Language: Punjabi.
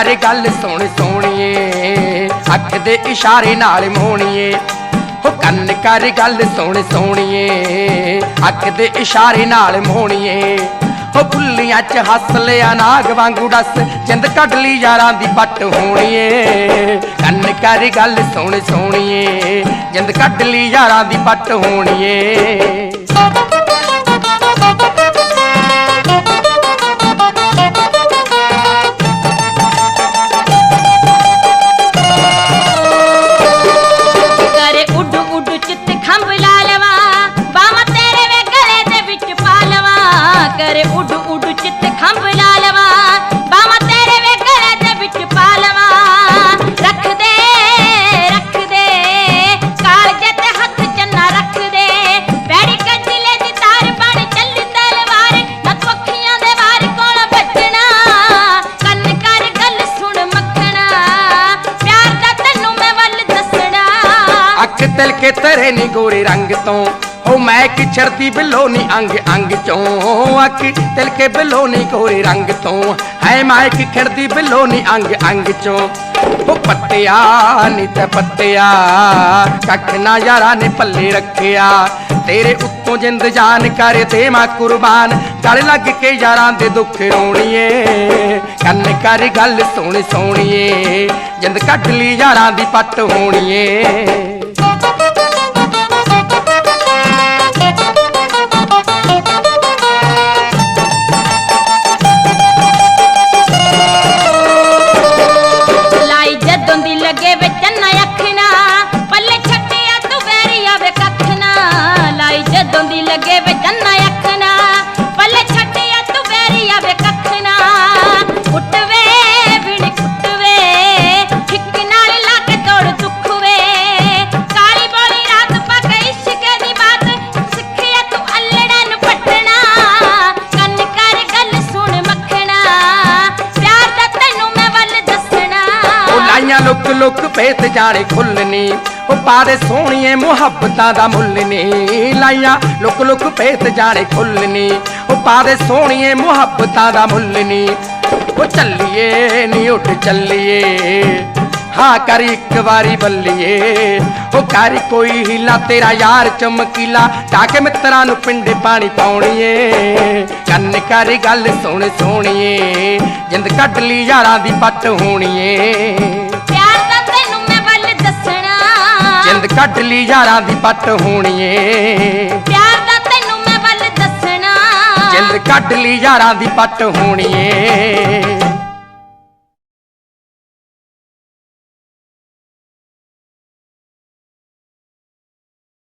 ਕਰ ਗੱਲ ਸੁਣ ਸੋਣੀਏ, ਅੱਖ ਦੇ ਇਸ਼ਾਰੇ ਨਾਲ ਮੋਣੀਏ ਹੋ ਕੰਨ ਕਰ ਗੱਲ ਸੁਣ ਸੋਣੀਏ, ਅੱਖ ਦੇ ਇਸ਼ਾਰੇ ਨਾਲ ਮੋਣੀਏ ਹੋ ਬੁੱਲੀਆਂ ਚ ਹੱਸ ਲਿਆ ਨਾਗ ਵਾਂਗੂ ਡਸ, ਜਿੰਦ ਕੱਢ ਲਈ ਯਾਰਾਂ ਦੀ ਪੱਟ ਹੋਣੀਏ। ਕੰਨ ਕਰ ਗੱਲ ਸੁਣ ਸੋਣੀਏ, ਜਿੰਦ ਕੱਢ ਲਈ ਯਾਰਾਂ ਦੀ ਪੱਟ ਹੋਣੀਏ। ਅੱਖ ਤਿਲ ਤਰੇ ਨੀ ਗੋਰੇ ਰੰਗ ਤੋਂ। ਹੋ ਮੈਂ ਕਿਛਰਦੀ ਬਿੱਲੋ ਨੀ ਅੰਗ ਅੰਗ ਚੋਂ। ਅੱਖ ਤਿਲ ਕੇ ਨੀ ਗੋਰੇ ਰੰਗ ਤੋਂ। ਹੈ ਮੈਂ ਕਿਛਰਦੀ ਬਿੱਲੋ ਨੀ ਅੰਗ ਅੰਗ ਚੋਂ। ਉਹ ਪੱਤਿਆ, ਨੀ ਤੇ ਪੱਤਿਆ, ਕੱਖ ਨਾ ਯਾਰਾਂ ਨੇ ਪੱਲੇ ਰੱਖਿਆ। ਤੇਰੇ ਉੱਤੋਂ ਜਿੰਦ ਜਾਨ ਕਰ ਦੇਵਾਂ ਕੁਰਬਾਨ। ਗਲ ਲੱਗ ਕੇ ਯਾਰਾਂ ਦੇ ਦੁੱਖ ਰੋਣੀਏ। ਕੰਨ ਕਰ ਗੱਲ ਸੁਣ ਸੋਣੀਏ। ਜਿੰਦ ਕੱਢ ਲਈ ਯਾਰਾਂ ਦੀ ਪੱਟ ਹੋਣੀਏ। ਲਾਈ ਜਦੋਂ ਦੀ ਲੱਗੇ ਵੇ ਚੰਨਾ ਅੱਖਣਾ ਪੱਲੇ ਛੱਡਿਆ ਤੂੰ ਵੈਰੀਆ ਵੇ ਕੱਖਣਾ ਕੁੱਟਵੇ, ਬਿਨ ਕੁੱਟਵੇ ਠਿੱਕ ਨਾਲ ਲਾ ਕੇ ਤੋੜ ਦੁੱਖ ਵੇ ਕਾਲੀ ਬੋਲੀ ਰਾਤ ਪਕ ਇਸ਼ਕ ਦੀ ਬਾਤ, ਸਿੱਖਿਆ ਤੂੰ ਅਲੜਾਂ ਨੂੰ ਪਟਣਾ। ਕੰਨ ਕਰ ਗੱਲ ਸੁਣ ਮੱਖਣਾ, ਪਿਆਰ ਦਾ ਤੈਨੂੰ ਮੈਂ ਵੱਲ ਦੱਸਣਾ। ਉਹ ਲਾਈਆਂ ਲੁੱਕ ਲੁੱਕ ਭੇਤ ਜਾਣੇ ਖੁੱਲਣੀ ਉਹ ਪਾਰੇ ਸੋਹਣੀਏ ਮੁਹੱਬਤਾਂ ਦਾ ਮੁੱਲ ਨੀ ਲਾਈਆਂ। ਲੁੱਕ ਲੁੱਕ ਭੇਤ ਜਾਣੇ ਖੁੱਲਣੀ ਉਹ ਪਾਰੇ ਸੋਹਣੀਏ ਮੁਹੱਬਤਾਂ ਦਾ ਮੁੱਲ ਨੀ। ਉਹ ਚੱਲੀਏ ਨੀ, ਉੱਠ ਚੱਲੀਏ। ਹਾਂ, ਕਰ ਇੱਕ ਵਾਰੀ ਬੱਲੀਏ। ਉਹ ਕਰ ਕੋਈ ਹੀਲਾ, ਤੇਰਾ ਯਾਰ ਚਮਕੀਲਾ। ਤਾਂ ਕਿ ਮਿੱਤਰਾਂ ਨੂੰ ਪਿੰਡੇ ਪਾਣੀ ਪਾਉਣੀਏ। ਕੰਨ ਕਰ ਗੱਲ ਸੁਣ ਸੋਣੀਏ ਜਿੰਦ ਕੱਢ ਲਈ ਯਾਰਾਂ ਦੀ ਪੱਟ ਹੋਣੀਏ। ਜਿੰਦ ਕੱਢ ਲਈ ਯਾਰਾਂ ਦੀ ਪੱਟ ਹੋਣੀਏ ਪਿਆਰ ਦਾ ਤੈਨੂੰ ਮੈਂ ਵੱਲ ਦੱਸਣਾ। ਜਿੰਦ ਕੱਢ ਲਈ ਯਾਰਾਂ ਦੀ ਪੱਟ ਹੋਣੀਏ